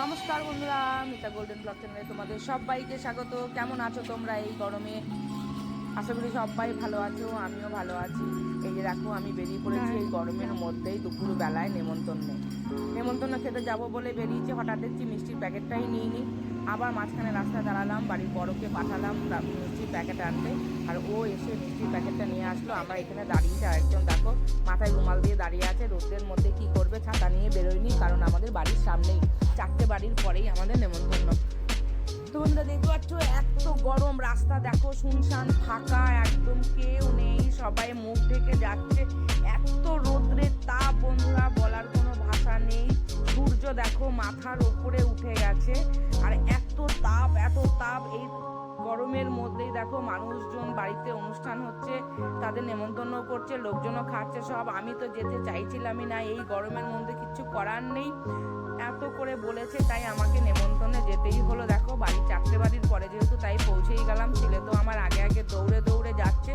নমস্কার বন্ধুরা Mita golden blog চ্যানেলে তোমাদের সবাইকে স্বাগত। কেমন আছো তোমরা এই গরমে? আশা করি সবাই ভালো আছো আমিও ভালো আছি। এই যে দেখো আমি বেরিয়ে পড়েছি এই গরমের মধ্যেই দুপুরবেলায় নেমন্তন্ন। নেমন্তন্ন খেতে যাব বলে বেরিয়েছি হঠাৎ দেখছি মিষ্টির প্যাকেটটাই নিয়ে নিই আবার মাঝখানে রাস্তায় দাঁড়ালাম, বাড়ির বড়কে পাঠালাম মিষ্টির প্যাকেট আনতে। আর ও এসে মিষ্টির প্যাকেটটা নিয়ে আসলো। আমরা এখানে দাঁড়িয়েছি আর একজন দেখো, মাথায় রুমাল দিয়ে দাঁড়িয়ে আছে। রোদের মধ্যে কি করবে ছাতা নিয়ে বেরোয়নি, কারণ আমাদের বাড়ির সামনেই, চারটে বাড়ির পরেই আমাদের নেমন্তন্ন। তো বন্ধুরা, দেখতে পাচ্ছ, এত গরম। রাস্তা দেখো, শুনশান ফাঁকা, একদম কেউ নেই। সবাই মুখ ঢেকে যাচ্ছে। এত রোদ্রের তাপ, বন্ধুরা, বলার কোনো ভাষা নেই। দেখো মাথার ওপরে উঠে গেছে। আর এত তাপ এত তাপ, এই গরমের মধ্যেই দেখো মানুষজন বাড়িতে অনুষ্ঠান হচ্ছে, তাদের নেমন্তন্ন করছে, লোকজনও খাচ্ছে সব। আমি তো যেতে চাইছিলামই না, এই গরমের মধ্যে কিছু করার নেই। এত করে বলেছে, তাই আমাকে নেমন্তন্নে যেতেই হলো। দেখো বাড়ি চারটে বাড়ির পরে যেহেতু তাই পৌঁছেই গেলাম, ছেলে তো আমার আগে আগে দৌড়ে দৌড়ে যাচ্ছে।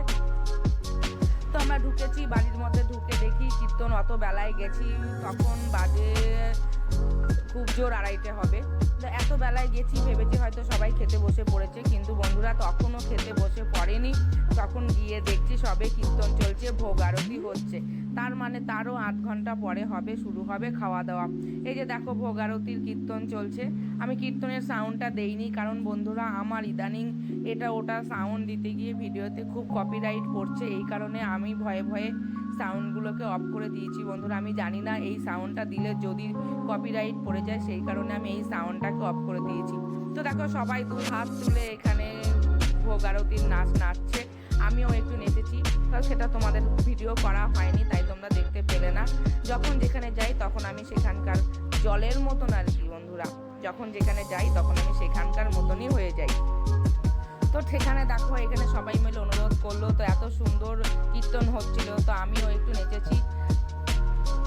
তো আমরা ঢুকেছি, বাড়ির মধ্যে ঢুকে দেখি, কীর্তন অত বেলায় গেছি, তখন বাজে জোর আড়াইটে হবে। তো এত বেলায় গেছি, ভেবেছি হয়তো সবাই খেতে বসে পড়েছে, কিন্তু বন্ধুরা তখনও খেতে বসে পড়েনি। তখন গিয়ে দেখছি সবে কীর্তন চলছে, ভোগ আরতি হচ্ছে। তার মানে তারও আধ ঘণ্টা পরে হবে, শুরু হবে খাওয়া দাওয়া। এই যে দেখো ভোগ আরতির কীর্তন চলছে। আমি কীর্তনের সাউন্ডটা দেইনি, কারণ বন্ধুরা আমার ইদানিং এটা ওটা সাউন্ড দিতে গিয়ে ভিডিওতে খুব কপিরাইট পড়ছে। এই কারণে আমি ভয়ে ভয়ে সাউন্ডগুলোকে অফ করে দিয়েছি। বন্ধুরা, আমি জানি না এই সাউন্ডটা দিলে যদি কপিরাইট পড়ে যায়, সেই কারণে আমি এই সাউন্ডটাকে অফ করে দিয়েছি। তো দেখো, সবাই দু হাত তুলে এখানে ভোগ আরতির নাচ নাচছে। আমিও একটু নেচেছি। তো সেটা তোমাদের ভিডিও করা হয়নি, তাই তোমরা দেখতে পেলে না। যখন যেখানে যাই, তখন আমি সেখানকার জলের মতন আর কি, বন্ধুরা। যখন যেখানে যাই, তখন আমি সেখানকার মতনই হয়ে যাই। তো সেখানে দেখো, এখানে সবাই মিলে অনুরোধ করল, তো এত সুন্দর কীর্তন হচ্ছিল, তো আমিও একটু নেচেছি।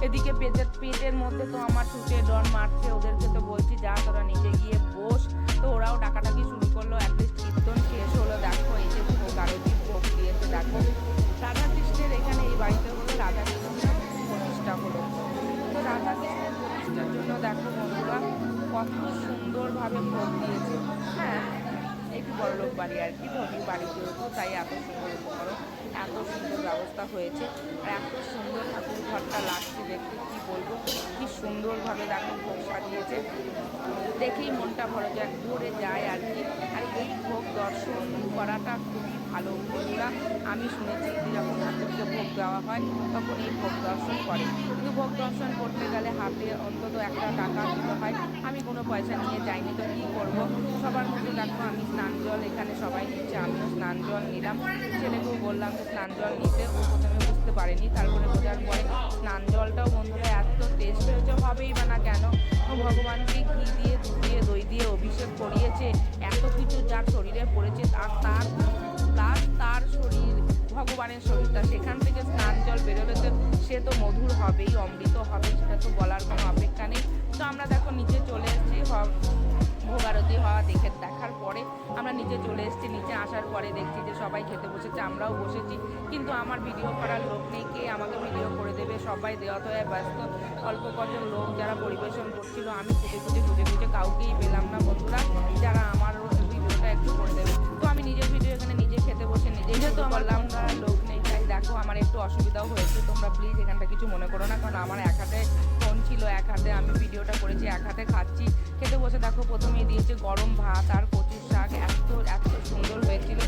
এদিকে পেটের পেটের মধ্যে তো আমার ছুটে ডর মারছে, ওদেরকে তো বলছি, যা, তোরা নিচে গিয়ে বস। তো ওরাও ডাকাডাকি শুরু করল অ্যাটলিস্ট কীর্তন শেষ হলো, দেখো, এই যে ভোগ আরতি ভোগ দিয়েছে দেখো। রাধাকৃষ্ণের এখানে এই বাড়িতে হলো রাধাকৃষ্ণের প্রতিষ্ঠা হলো। তো রাধাকৃষ্ণের প্রতিষ্ঠার জন্য দেখো বন্ধুরা, কত সুন্দরভাবে ভোগ দিয়েছে। হ্যাঁ একটু বড়লোক বাড়ি আর কি, ধনী বাড়ি যেহেতু, তাই এত সুন্দর উপকরণ এত সুন্দর ব্যবস্থা হয়েছে। আর এত সুন্দর ঠাকুর ঘরটা লাগছে দেখতে, কি বলব? কি সুন্দরভাবে দেখো ভোগ সাজিয়েছে। দেখেই মনটা ভরে যায় ঘুরে যায় আর কি। আর এই ভোগ দর্শন করাটা খুবই ভালো বন্ধুরা, আমি শুনেছি যখন ঠাকুরকে ভোগ দেওয়া হয়, তখন এই ভোগ দর্শন করে। কিন্তু ভোগ দর্শন করতে গেলে হাতে অন্তত একটা টাকা দিতে হয়। আমি কোনো পয়সা নিয়ে যাইনি, তো কী করব? সবার মধ্যে দেখো, আমি স্নান জল, এখানে সবাই নিচ্ছে, আমিও স্নান জল নিলাম। ছেলেকেও বললাম যে স্নান জল নিতে, ও প্রথমে বুঝতে পারেনি, তারপরে বোঝার পরে স্নান জলটাও বন্ধুরা এত টেস্ট হয়েছে হবেই বা না কেন? ভগবানকে ঘি দিয়ে, দুধ দিয়ে, দই দিয়ে অভিষেক করিয়েছে। ভগবানের শরীরটা, সেখান থেকে স্নান জল বেরোলে তো সে তো মধুর হবেই, অমৃত হবে সেটা তো বলার কোনো অপেক্ষা নেই। তো আমরা দেখো নিচে চলে এসেছি ভোগারতি হওয়া দেখে, দেখার পরে আমরা নিচে চলে এসেছি, নিচে আসার পরে দেখছি যে সবাই খেতে বসেছে, আমরাও বসেছি। কিন্তু আমার ভিডিও করার লোক নেই, কে আমাকে ভিডিও করে দেবে? সবাই দেওয়াতে হয়ে ব্যস্ত। অল্প কজন লোক যারা পরিবেশন করছিল, আমি খুঁজে খুঁজে খুঁজে খুঁজে কাউকেই পেলাম না, বন্ধুরা, যারা আমার ভিডিওটা একটু করে দেবে। তো আমি নিজের ভিডিও এখানে খেতে বসে নিজেই যেহেতু বললাম না লোক নেই, তাই দেখো আমার একটু অসুবিধাও হয়েছে। তোমরা প্লিজ এখানটা কিছু মনে করো না, কারণ আমার এক হাতে ফোন ছিল, এক হাতে আমি ভিডিওটা করেছি, এক হাতে খাচ্ছি। খেতে বসে দেখো প্রথমেই দিয়েছে গরম ভাত আর কচুর শাক। এত এত সুন্দর হয়েছিল,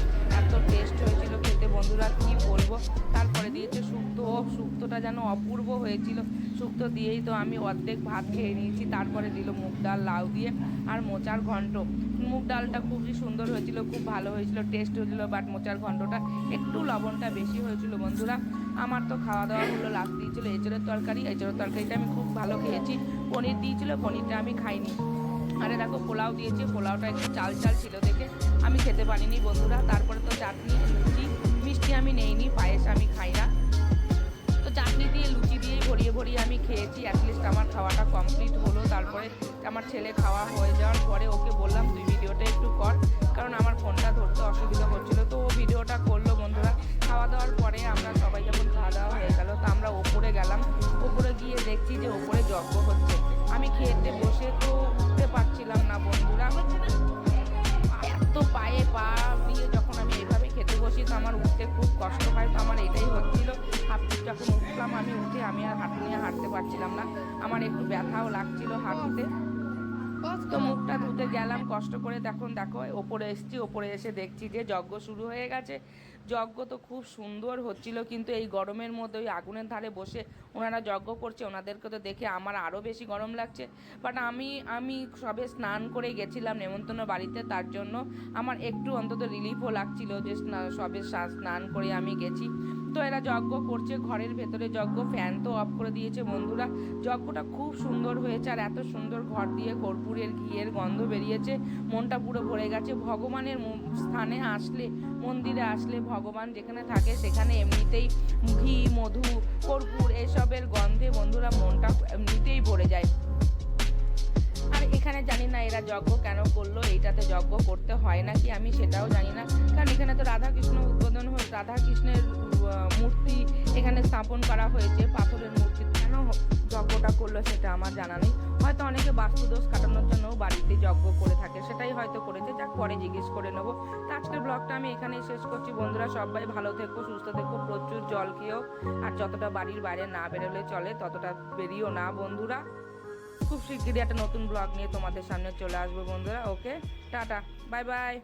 এত টেস্ট হয়েছিল। খেতে বন্ধুরা কি বলব? তারপরে দিয়েছে। শুক্তো শুক্তোটা যেন অপূর্ব হয়েছিল। শুক্তো দিয়েই তো আমি অর্ধেক ভাত খেয়ে নিয়েছি, তারপরে দিল মুগ ডাল, লাউ দিয়ে আর মোচার ঘন্ট মুগ ডালটা খুবই সুন্দর হয়েছিল, খুব ভালো হয়েছিল টেস্ট হয়েছিল বাট মোচার ঘন্টটা একটু লবণটা বেশি হয়েছিল বন্ধুরা। আমার তো খাওয়া দাওয়া হলো লাস্ট দিয়েছিল, এঁচড়ের তরকারি। এঁচড়ের তরকারিটা আমি খুব ভালো খেয়েছি। পনির দিয়েছিল, পনিরটা আমি খাইনি। আরে দেখো, পোলাও দিয়েছে, পোলাওটা একটু চাল চাল ছিল দেখে আমি খেতে পারিনি বন্ধুরা। তারপরে তো চাটনি, লুচি মিষ্টি আমি নেইনি, পায়েস আমি খাই না। তো চাটনি দিয়ে, লুচি দিয়ে ভরিয়ে ভরিয়ে আমি খেয়েছি অ্যাটলিস্ট আমার খাওয়াটা কমপ্লিট হলো। তারপরে আমার ছেলে খাওয়া হয়ে যাওয়ার পরে ওকে বললাম, তুই ভিডিওটা একটু কর। কারণ আমার ফোনটা ধরতে অসুবিধা হচ্ছিল। তো ও ভিডিওটা করল বন্ধুরা। খাওয়া দাওয়ার পরে আমরা সবাই যখন খাওয়া দাওয়া হয়ে গেল, তো আমরা ওপরে ব্যথাও লাগছিল হাঁটুতে। তো মুখটা ধুতে গেলাম, কষ্ট করে দেখুন দেখো ওপরে এসছি, ওপরে এসে দেখছি যে যজ্ঞ শুরু হয়ে গেছে। যজ্ঞ তো খুব সুন্দর হচ্ছিল, কিন্তু এই গরমের মধ্যে ওই আগুনের ধারে বসে ওনারা যজ্ঞ করছে, ওনাদেরকে তো দেখে আমার আরও বেশি গরম লাগছে। বাট আমি আমি সবে স্নান করে গেছিলাম নেমন্তন্ন বাড়িতে, তার জন্য আমার একটু অন্তত রিলিফও লাগছিল যে সবে স্নান করে আমি গেছি। তো এরা যজ্ঞ করছে, ঘরের ভেতরে যজ্ঞ ফ্যান তো অফ করে দিয়েছে বন্ধুরা। যজ্ঞটা খুব সুন্দর হয়েছে আর এত সুন্দর ঘর দিয়ে কর্পূরের ঘিয়ের গন্ধ বেরিয়েছে, মনটা পুরো ভরে গেছে। ভগবানের স্থানে আসলে, মন্দিরে আসলে ভগবান যেখানে থাকে সেখানে এমনিতেই ঘি, মধু, কর্পূর এসবের গন্ধে বন্ধুরা মনটা এমনিতেই ভরে যায়। আর এখানে জানি না এরা যজ্ঞ কেন করল, এইটাতে যজ্ঞ করতে হয় নাকি আমি সেটাও জানি না। কারণ এখানে তো রাধা কৃষ্ণ উদ্বোধন রাধা কৃষ্ণের মূর্তি এখানে স্থাপন করা হয়েছে, পাথরের মূর্তি। কেন যজ্ঞটা করল সেটা আমার জানা নেই। হয়তো অনেকে বাস্তুদোষ কাটানোর জন্য বাড়িতে যজ্ঞ করে থাকে, সেটাই হয়তো করেছে। যাক, পরে জিজ্ঞেস করে নেব। তো আজকের ব্লগটা আমি এখানেই শেষ করছি। বন্ধুরা, সবাই ভালো থেকো, সুস্থ থেকো, প্রচুর জল খেয়েও আর যতটা বাড়ির বাইরে না বেরোলে চলে, ততটা বেরিয়েও না, বন্ধুরা। খুব শিগগিরই একটা নতুন ব্লগ নিয়ে তোমাদের সামনে চলে আসব, বন্ধুরা। Okay, tata, bye bye.